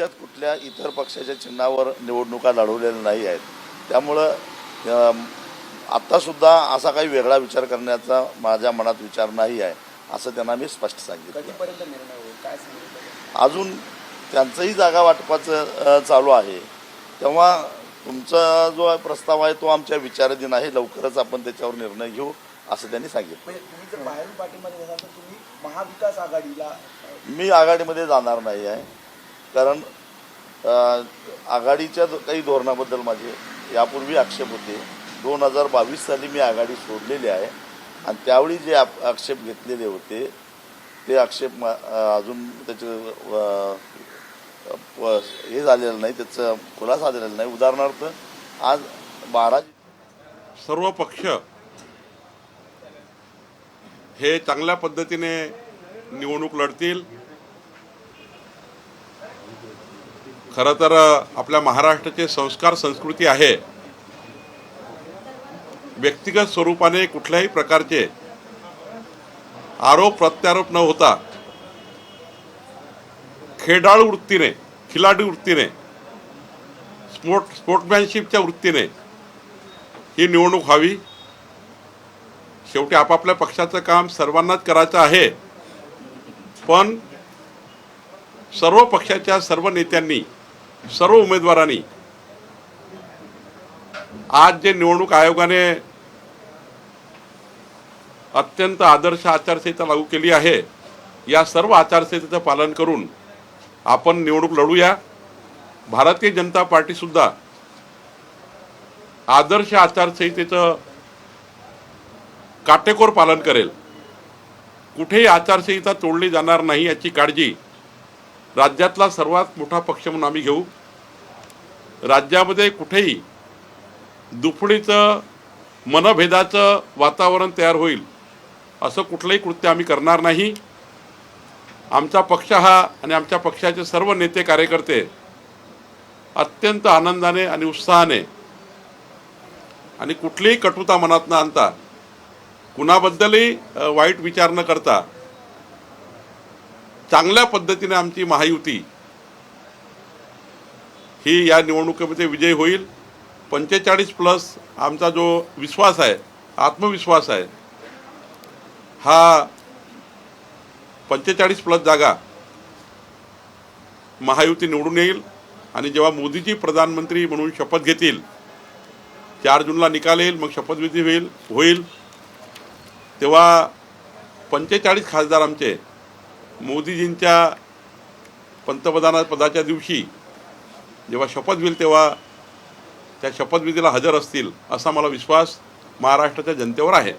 भविष्यात कुठल्या इतर पक्षाच्या चिन्हावर निवडणुका लढवलेल्या नाही आहेत. त्यामुळं आत्तासुद्धा असा काही वेगळा विचार करण्याचा माझ्या मनात विचार नाही आहे असं त्यांना मी स्पष्ट सांगितलं. अजून त्यांचंही जागा वाटपाचं चालू आहे. तेव्हा तुमचा जो प्रस्ताव आहे तो आमच्या विचाराधीन आहे. लवकरच आपण त्याच्यावर निर्णय घेऊ असं त्यांनी सांगितलं. म्हणजे मी आघाडीमध्ये जाणार नाही आहे. कारण आघाडीच्या काही धोरणाबद्दल माझे यापूर्वी आक्षेप होते. दोन हजार बावीस साली मी आघाडी सोडलेली आहे आणि त्यावेळी जे आप- आक्षेप घेतलेले होते ते आक्षेप मा- अजून त्याचे हे झालेलं नाही त्याचं खुलासा झालेला नाही. उदाहरणार्थ आज बारा सर्व पक्ष हे चांगल्या पद्धतीने निवडणूक लढतील. खरं तर आपल्या महाराष्ट्राचे संस्कार संस्कृती आहे. व्यक्तिगत स्वरूपाने कुठल्याही प्रकारचे आरोप प्रत्यारोप न होता खेडाळू वृत्तीने खिलाडी वृत्तीने स्पोर्ट स्पोर्ट्समॅनशिपच्या वृत्तीने ही निवडणूक व्हावी. शेवटी आपापल्या पक्षाचं काम सर्वांनाच करायचं आहे. पण सर्व पक्षाच्या सर्व नेत्यांनी सर्व उमेदवारांनी आज जे निवडणूक आयोगाने अत्यंत आदर्श आचारसंहिता लागू केली आहे या सर्व आचारसंहितेचं पालन करून आपण निवडणूक लढूया. भारतीय जनता पार्टी सुद्धा आदर्श आचारसंहितेचं काटेकोर पालन करेल. कुठेही आचारसंहिता तोडली जाणार नाही याची काळजी राज्यातला सर्वात मोठा पक्ष म्हणून आम्ही घेऊ. राज्यामध्ये कुठेही दुफडीचं मनभेदाचं वातावरण तयार होईल असं कुठलंही कृत्य आम्ही करणार नाही. आमचा पक्ष हा आणि आमच्या पक्षाचे सर्व नेते कार्यकर्ते अत्यंत आनंदाने आणि उत्साहाने आणि कुठलीही कटुता मनात न आणता कुणाबद्दलही वाईट विचार न करता चांगल्या पद्धतीने आमची महायुती ही या निवडणुकीमध्ये विजय होईल. पंचेचाळीस प्लस आमचा जो विश्वास आहे आत्मविश्वास आहे हा पंचेचाळीस प्लस जागा महायुती निवडून येईल आणि जेव्हा मोदीजी प्रधानमंत्री म्हणून शपथ घेतील चार जूनला निकाल येईल मग शपथविधी होईल होईल. तेव्हा पंचेचाळीस खासदार आमचे मोदीजींच्या पंतप्रधान पदाच्या दिवशी जेव्हा शपथ होईल तेव्हा त्या शपथविधीला हजर असतील असा मला विश्वास महाराष्ट्राच्या जनतेवर आहे.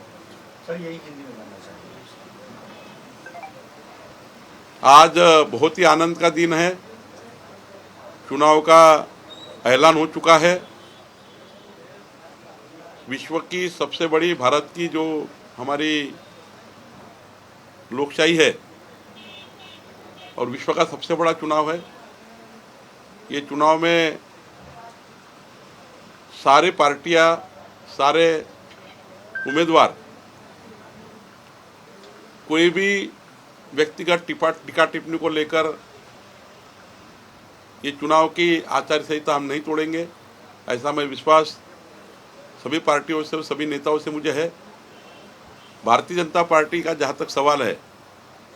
आज बहुत ही आनंद का दिन है। चुनाव का ऐलान हो चुका है। विश्व की सबसे बड़ी भारत की जो हमारी लोकशाही है और विश्व का सबसे बड़ा चुनाव है। ये चुनाव में सारे पार्टियाँ, सारे उम्मीदवार, कोई भी व्यक्तिगत टिपा, टिका टिप्पणी को लेकर ये चुनाव की आचार संहिता हम नहीं तोड़ेंगे। ऐसा मैं विश्वास सभी पार्टियों से सभी नेताओं से मुझे है। भारतीय जनता पार्टी का जहाँ तक सवाल है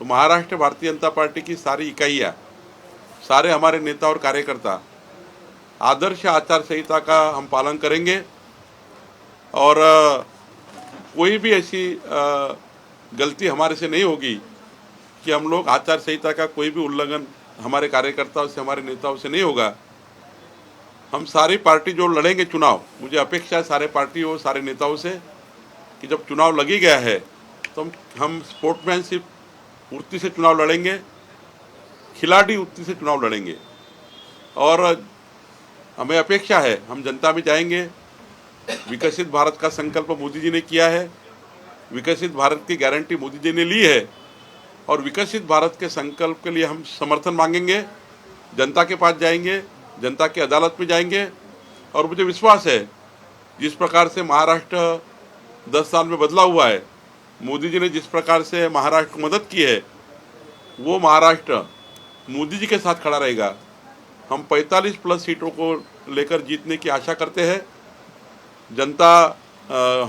तो महाराष्ट्र भारतीय जनता पार्टी की सारी इकाइयाँ, सारे हमारे नेता और कार्यकर्ता, आदर्श आचार संहिता का हम पालन करेंगे और कोई भी ऐसी गलती हमारे से नहीं होगी कि हम लोग आचार संहिता का कोई भी उल्लंघन हमारे कार्यकर्ताओं से, हमारे नेताओं से नहीं होगा। हम सारी पार्टी जो लड़ेंगे चुनाव, मुझे अपेक्षा है सारे पार्टियों, सारे नेताओं से कि जब चुनाव लगी गया है तो हम हम स्पोर्ट्समैनशिप वृत्ति से चुनाव लड़ेंगे, खिलाड़ी वृत्ति से चुनाव लड़ेंगे। और हमें अपेक्षा है, हम जनता में जाएँगे। विकसित भारत का संकल्प मोदी जी ने किया है, विकसित भारत की गारंटी मोदी जी ने ली है, और विकसित भारत के संकल्प के लिए हम समर्थन मांगेंगे। जनता के पास जाएँगे, जनता की अदालत में जाएँगे, और मुझे विश्वास है, जिस प्रकार से महाराष्ट्र दस साल में बदला हुआ है मोदी जी ने जिस प्रकार से महाराष्ट्र को मदद की है, वो महाराष्ट्र मोदी जी के साथ खड़ा रहेगा। हम 45 प्लस सीटों को लेकर जीतने की आशा करते हैं। जनता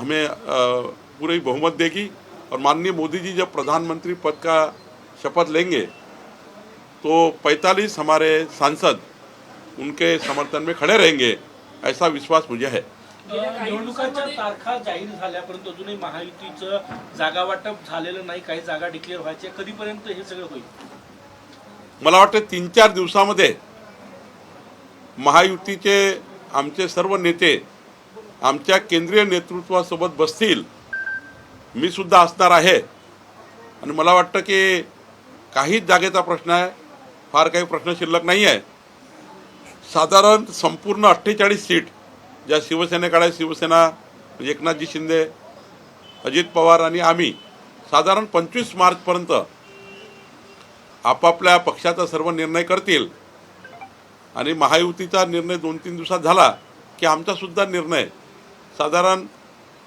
हमें पूरी बहुमत देगी और माननीय मोदी जी जब प्रधानमंत्री पद का शपथ लेंगे तो 45 हमारे सांसद उनके समर्थन में खड़े रहेंगे, ऐसा विश्वास मुझे है। निवडणुकाच्या तारखा जाहीर झाल्या परंतु अजूनही महायुतीचं जागा वाटप झालेलं नाही काही जागा डिक्लेअर व्हायच्या कधीपर्यंत हे सगळं होईल? मला वाटतं तीन चार दिवसामध्ये महायुतीचे आमचे सर्व नेते आमच्या केंद्रीय नेतृत्वासोबत बसतील. मी सुद्धा असणार आहे. आणि मला वाटतं की काहीच जागेचा प्रश्न आहे. फार काही प्रश्न शिल्लक नाही आहे साधारण संपूर्ण अठ्ठेचाळीस सीट ज्या शिवसेनेकडे आहे, शिवसेना म्हणजे एकनाथजी शिंदे अजित पवार आणि आम्ही साधारण पंचवीस मार्चपर्यंत आपापल्या पक्षाचा सर्व निर्णय करतील आणि महायुतीचा निर्णय दोन तीन दिवसात झाला की आमचासुद्धा निर्णय साधारण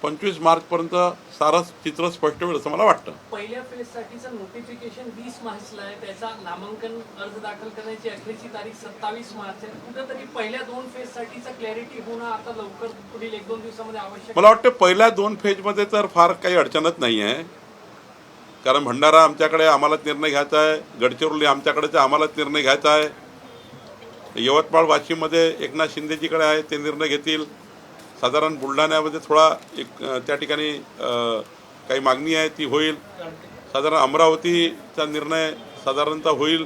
पंचवीस मार्चपर्यंत सारं चित्र स्पष्ट होईल असं मला वाटतं. पहिल्या फेजसाठीचं नोटिफिकेशन वीस मार्चला आहे त्याचा नामांकन अर्ज दाखल करण्याची अखेरची तारीख सत्तावीस मार्च आहे. कुठंतरी पहिल्या दोन फेजसाठीचं क्लॅरिटी होणं आता लवकर पुढील एक दोन दिवसामध्ये आवश्यक मला वाटतं पहिल्या दोन फेजमध्ये तर फार काही अडचणच नाही आहे कारण भंडारा आमच्याकडे आम्हालाच निर्णय घ्यायचा आहे. गडचिरोली आमच्याकडेच आहे, आम्हालाच निर्णय घ्यायचा आहे. यवतमाळ वाशिममध्ये एकनाथ शिंदेजीकडे आहे ते निर्णय घेतील. साधारण बुलढाण्यामध्ये थोडा एक त्या ठिकाणी काही मागणी आहे ती होईल. साधारण अमरावतीचा निर्णय साधारणतः होईल.